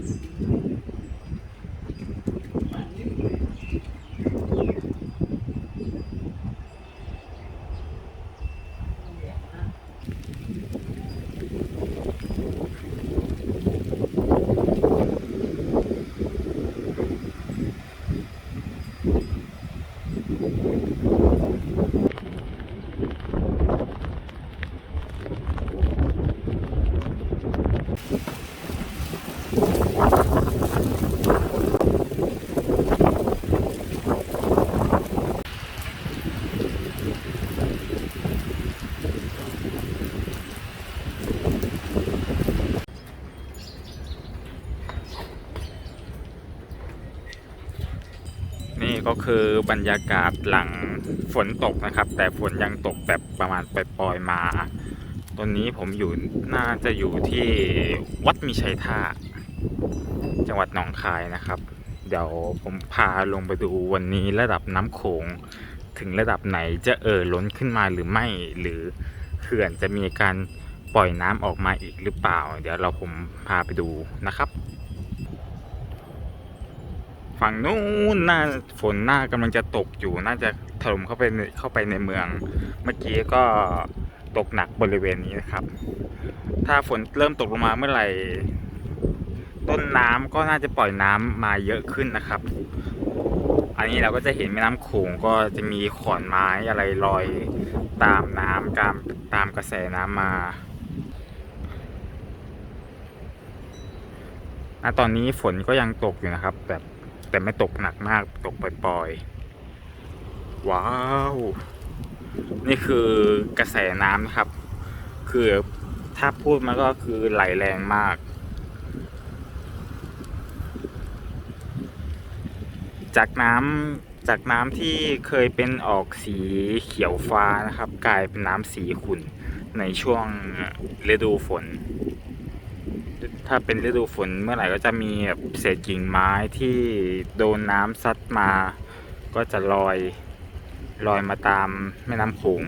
นี่ ก็คือบรรยากาศหลังฝนตกนะครับ แต่ฝนยังตกแบบประมาณปล่อยๆมา ตอนนี้ผมอยู่น่าจะอยู่ที่วัดมีชัยท่า จังหวัดหนองคายนะครับ เดี๋ยวผมพาลงไปดูวันนี้ระดับน้ำโขงถึงระดับไหนจะเอ่อล้นขึ้นมาหรือไม่หรือเขื่อนจะมีการปล่อยน้ำออกมาอีกหรือเปล่า เดี๋ยวเราผมพาไปดูนะครับ ฝั่งนู้นน่าฝนน่ากำลังจะตกอยู่น่าจะถล่มเข้าไปในเข้าไปในเมือง เมื่อกี้ก็ตกหนักบริเวณนี้นะครับ ถ้าฝนเริ่มตกลงมาเมื่อไหร่ ต้นน้ำก็น่าจะปล่อยน้ำมาเยอะขึ้นนะครับ อันนี้เราก็จะเห็นแม่น้ำโขงก็จะมีขอนไม้อะไรลอยตามน้ำตามตามกระแสน้ำมาณตอนนี้ฝนก็ยังตกอยู่นะครับ แบบ แต่ไม่ตกหนักมากตกปล่อยๆ ว้าว นี่คือกระแสน้ำนะครับ คือถ้าพูดมันก็คือไหลแรงมาก จากน้ำจากน้ำที่เคยเป็นออกสีเขียวฟ้านะครับ กลายเป็นน้ำสีขุ่นในช่วงฤดูฝน ถ้าเป็นฤดูฝนเมื่อไหร่ก็จะมีแบบเศษกิ่งไม้ที่โดนน้ำซัดมา ก็จะลอยลอยมาตามแม่น้ำโขง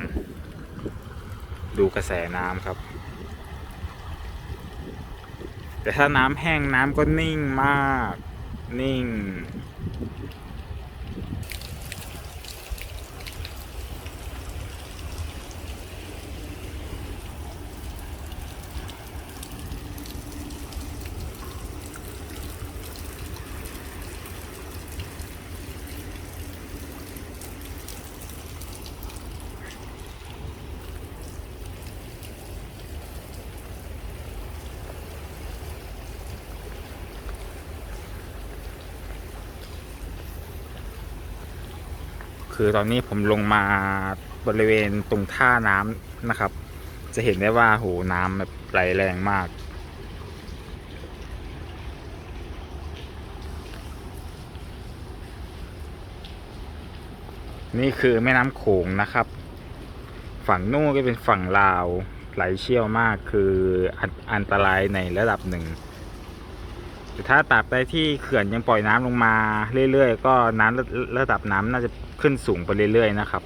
ดูกระแสน้ำครับ แต่ถ้าน้ำแห้งน้ำก็นิ่งมาก นิ่ง คือตอนนี้ผมลงมาบริเวณตรงท่าน้ำนะครับ จะเห็นได้ว่าโหน้ำแบบไหลแรงมาก นี่คือแม่น้ำโขงนะครับ ฝั่งนู้นก็เป็นฝั่งลาวไหลเชี่ยวมากคืออันอันตรายในระดับหนึ่ง แต่ถ้าตับใดที่เขื่อนยังปล่อยน้ำลงมาเรื่อยๆ ก็น้ำระระดับน้ำน่าจะขึ้นสูงไปเรื่อยๆนะครับ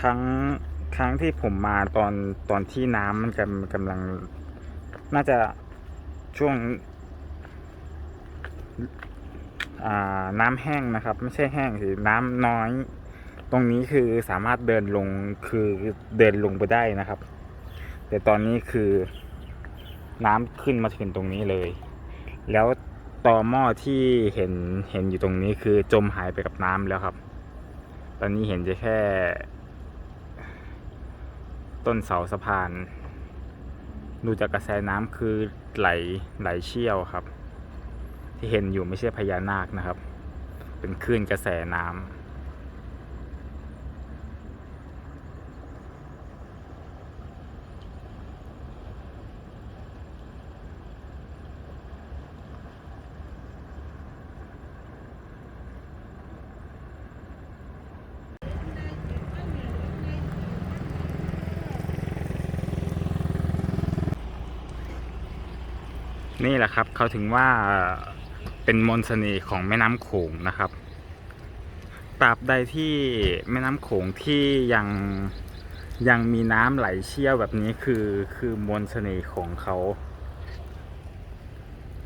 ครั้งครั้งที่ผมมาตอนตอนที่น้ำมันกำกำลัง น่าจะช่วงน้ำแห้งนะครับ ไม่ใช่แห้งสิน้ำน้อย ตรงนี้คือสามารถเดินลงคือเดินลงไปได้นะครับ แต่ตอนนี้คือน้ำขึ้นมาถึงตรงนี้เลย แล้วต่อหม้อที่เห็นเห็นอยู่ตรงนี้คือจมหายไปกับน้ำแล้วครับ ตอนนี้เห็นจะแค่ ต้นเสาสะพาน ดูจากกระแสน้ำคือไหลไหลเชี่ยวครับ ที่เห็นอยู่ไม่ใช่พญานาคนะครับ เป็นคลื่นกระแสน้ำ นี่แหละครับเขาถึงว่าเป็นมนต์เสน่ห์ของแม่น้ำโขงนะครับตราบใดที่แม่น้ำโขงที่ยังยังมีน้ำไหลเชี่ยวแบบนี้คือคือมนต์เสน่ห์ของเขา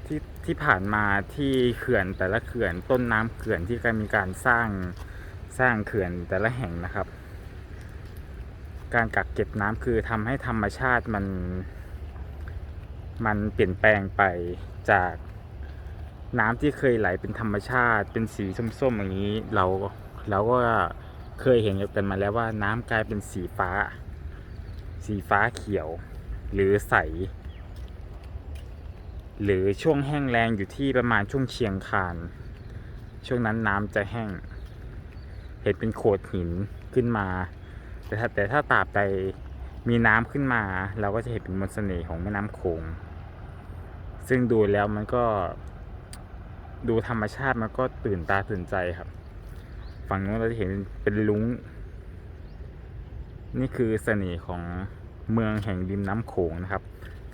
ที่ที่ผ่านมาที่เขื่อนแต่ละเขื่อนต้นน้ำเขื่อนที่การมีการสร้างสร้างเขื่อนแต่ละแห่งนะครับ การกักเก็บน้ำคือทำให้ธรรมชาติมัน มันเปลี่ยนแปลงไปจากน้ำที่เคยไหลเป็นธรรมชาติ เป็นสีส้มๆอย่างนี้เราเราก็เคยเห็นกันมาแล้วว่าน้ำกลายเป็นสีฟ้า สีฟ้าเขียว หรือใส หรือช่วงแห้งแรงอยู่ที่ประมาณช่วงเชียงคาน ช่วงนั้นน้ำจะแห้ง เห็นเป็นโขดหินขึ้นมา แต่ถ้าแต่ถ้าตราบใดมีน้ำขึ้นมา เราก็จะเห็นเป็นมนต์เสน่ห์ของแม่น้ำโขง ซึ่งดูแล้วมันก็ดูธรรมชาติมันก็ตื่นตาตื่นใจครับ ฝั่งนู้นเราจะเห็นเป็นลุงนี่คือเสน่ห์ของเมืองแห่งริมน้ำโขงนะครับ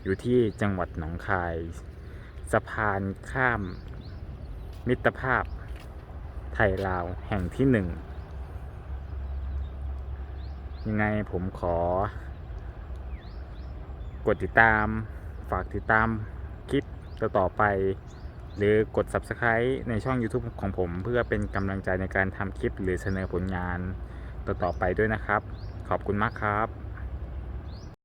อยู่ที่จังหวัดหนองคาย สะพานข้าม มิตรภาพ ไทยลาวแห่งที่หนึ่งยังไงผมขอ กดติดตาม ฝากติดตาม ต่อไป หรือกด Subscribe ในช่อง YouTube ของผม เพื่อเป็นกำลังใจในการทำคลิปหรือเสนอผลงานต่อๆไปด้วยนะครับ ขอบคุณมากครับ